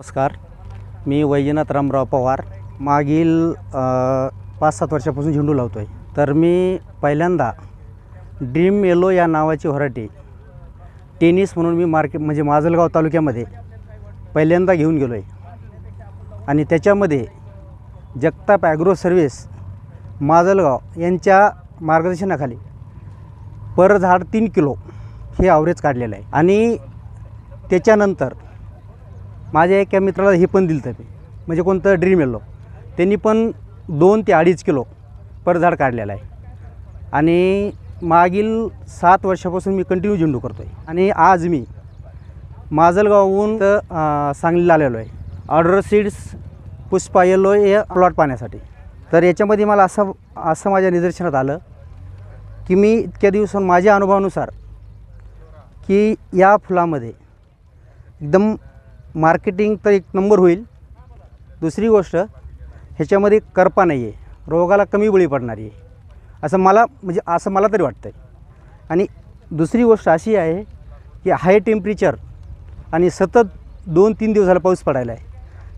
नमस्कार. मी वैजनाथ रामराव पवार. मागील पाच सात वर्षापासून झेंडू लावतो आहे तर मी पहिल्यांदा ड्रीम येलो या नावाची व्हरायटी टेनिस म्हणून मी मार्केट म्हणजे माजलगाव तालुक्यामध्ये पहिल्यांदा घेऊन गेलो आहे आणि त्याच्यामध्ये जगताप ॲग्रो सर्व्हिस माजलगाव यांच्या मार्गदर्शनाखाली पर झाड तीन किलो हे आवरेज काढलेलं आहे. आणि त्याच्यानंतर माझ्या एका मित्राला हे पण दिलं मी म्हणजे कोणतं ड्रीम येलो त्यांनी पण दोन ते अडीच किलो परझाड काढलेलं आहे. आणि मागील सात वर्षापासून मी कंटिन्यू झेंडू करतो आहे आणि आज मी माजलगावहून तर सांगलीला आलेलो आहे. ऑर्डर सीड्स पुष्पा येलो हे प्लॉट पाहण्यासाठी. तर याच्यामध्ये मला असं असं माझ्या निदर्शनात आलं की मी इतक्या दिवसांत माझ्या अनुभवानुसार की या फुलामध्ये एकदम मार्केटिंग तर एक नंबर होईल. दुसरी गोष्ट ह्याच्यामध्ये करपा नाही आहे रोगाला कमी बळी पडणारी आहे. असं मला म्हणजे असं मला तरी वाटतं आहे आणि दुसरी गोष्ट अशी आहे की हाय टेम्परेचर आणि सतत दोन तीन दिवसाला पाऊस पडायला आहे.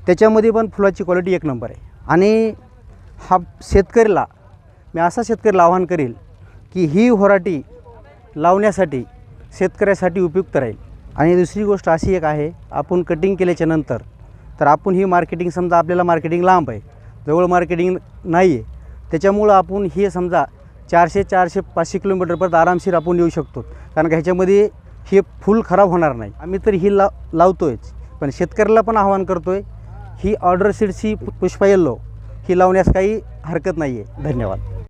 त्याच्यामध्ये पण फुलाची क्वालिटी एक नंबर आहे. आणि हा शेतकरीला मी असा शेतकरीला आवाहन करेल की ही होराटी लावण्यासाठी शेतकऱ्यासाठी उपयुक्त राहील. आणि दुसरी गोष्ट अशी एक आहे आपण कटिंग केल्याच्यानंतर तर आपण ही मार्केटिंग समजा आपल्याला मार्केटिंग लांब आहे जवळ मार्केटिंग नाही आहे त्याच्यामुळं आपण हे समजा चारशे चारशे पाचशे किलोमीटरपर्यंत आरामशीर आपण येऊ शकतो. कारण का ह्याच्यामध्ये हे फुल खराब होणार नाही. आम्ही तर ही ला लावतोयच पण शेतकऱ्याला पण आवाहन करतो आहे ही ऑर्डर सीड्स ही पुष्पा येल्लो ही लावण्यास काही हरकत नाही आहे धन्यवाद.